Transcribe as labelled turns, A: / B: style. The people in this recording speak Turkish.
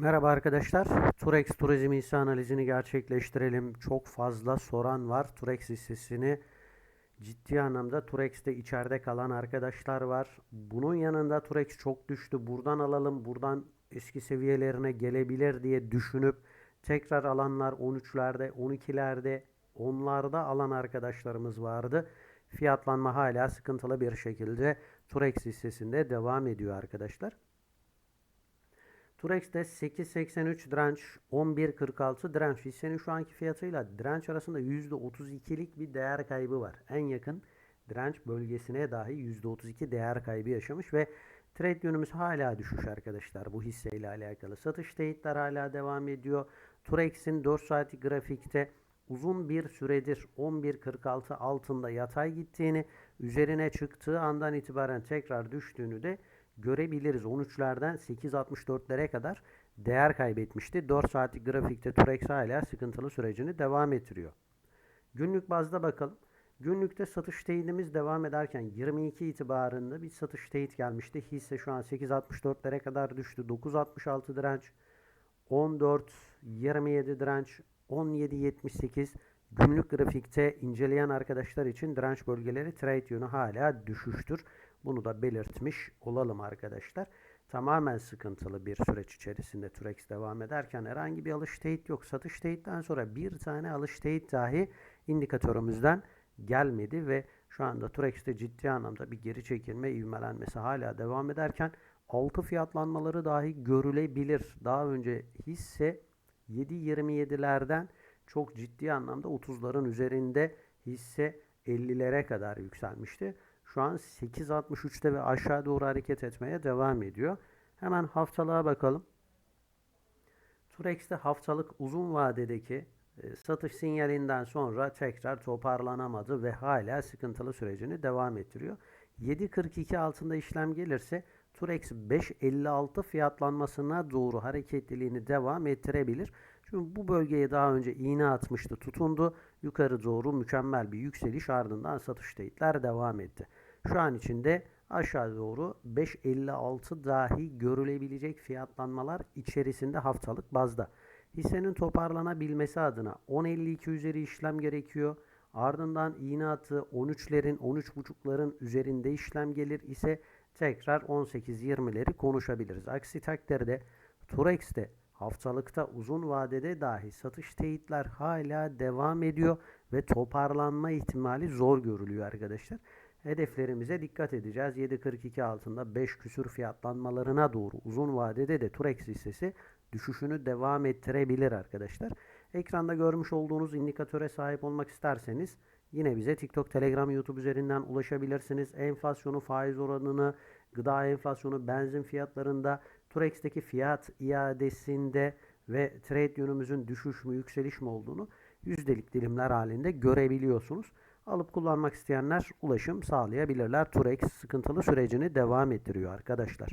A: Merhaba arkadaşlar. Turex Turizm hisse analizini gerçekleştirelim. Çok fazla soran var. Turex hissesini ciddi anlamda Turex'te içeride kalan arkadaşlar var. Bunun yanında Turex çok düştü. Buradan alalım. Buradan eski seviyelerine gelebilir diye düşünüp tekrar alanlar 13'lerde, 12'lerde, 10'larda alan arkadaşlarımız vardı. Fiyatlanma hala sıkıntılı bir şekilde Turex hissesinde devam ediyor arkadaşlar. Turex'te 8.83 direnç, 11.46 direnç. Hissenin şu anki fiyatıyla direnç arasında %32'lik bir değer kaybı var. En yakın direnç bölgesine dahi %32 değer kaybı yaşamış ve trade yönümüz hala düşüş arkadaşlar bu hisseyle alakalı. Satış teyitler hala devam ediyor. Turex'in 4 saatlik grafikte uzun bir süredir 11.46 altında yatay gittiğini, üzerine çıktığı andan itibaren tekrar düştüğünü de görebiliriz. 13'lerden 8.64'lere kadar değer kaybetmişti. 4 saatlik grafikte Turex hala sıkıntılı sürecini devam ettiriyor. Günlük bazda bakalım. Günlükte satış teyidimiz devam ederken 22 itibarında bir satış teyit gelmişti. Hisse şu an 8.64'lere kadar düştü. 9.66 direnç, 14.27 direnç, 17.78 günlük grafikte inceleyen arkadaşlar için direnç bölgeleri trade yönü hala düşüştür. Bunu da belirtmiş olalım arkadaşlar. Tamamen sıkıntılı bir süreç içerisinde Turex devam ederken herhangi bir alış teyit yok. Satış teyitten sonra bir tane alış teyit dahi indikatörümüzden gelmedi ve şu anda Turex'te ciddi anlamda bir geri çekilme ivmelenmesi hala devam ederken altı fiyatlanmaları dahi görülebilir. Daha önce hisse 7.27'lerden çok ciddi anlamda 30'ların üzerinde hisse 50'lere kadar yükselmişti. Şu an 8.63'te ve aşağı doğru hareket etmeye devam ediyor. Hemen haftalığa bakalım. Turex'te haftalık uzun vadedeki e, satış sinyalinden sonra tekrar toparlanamadı ve hala sıkıntılı sürecini devam ettiriyor. 7.42 altında işlem gelirse Turex 5.56 fiyatlanmasına doğru hareketliliğini devam ettirebilir. Çünkü bu bölgeye daha önce iğne atmıştı, tutundu. Yukarı doğru mükemmel bir yükseliş ardından satış teyitler devam etti. Şu an içinde aşağı doğru 5.56 dahi görülebilecek fiyatlanmalar içerisinde haftalık bazda. Hissenin toparlanabilmesi adına 10.52 üzeri işlem gerekiyor. Ardından iğne atı 13'lerin 13.5'ların üzerinde işlem gelir ise tekrar 18-20'leri konuşabiliriz. Aksi takdirde Turex'te haftalıkta uzun vadede dahi satış teyitler hala devam ediyor ve toparlanma ihtimali zor görülüyor arkadaşlar. Hedeflerimize dikkat edeceğiz. 7.42 altında 5 küsür fiyatlanmalarına doğru uzun vadede de Turex hissesi düşüşünü devam ettirebilir arkadaşlar. Ekranda görmüş olduğunuz indikatöre sahip olmak isterseniz yine bize TikTok, Telegram, YouTube üzerinden ulaşabilirsiniz. Enflasyonu, faiz oranını, gıda enflasyonu, benzin fiyatlarında, Turex'teki fiyat iadesinde ve trade yönümüzün düşüş mü, yükseliş mi olduğunu yüzdelik dilimler halinde görebiliyorsunuz. Alıp kullanmak isteyenler ulaşım sağlayabilirler. Turex sıkıntılı sürecini devam ettiriyor arkadaşlar.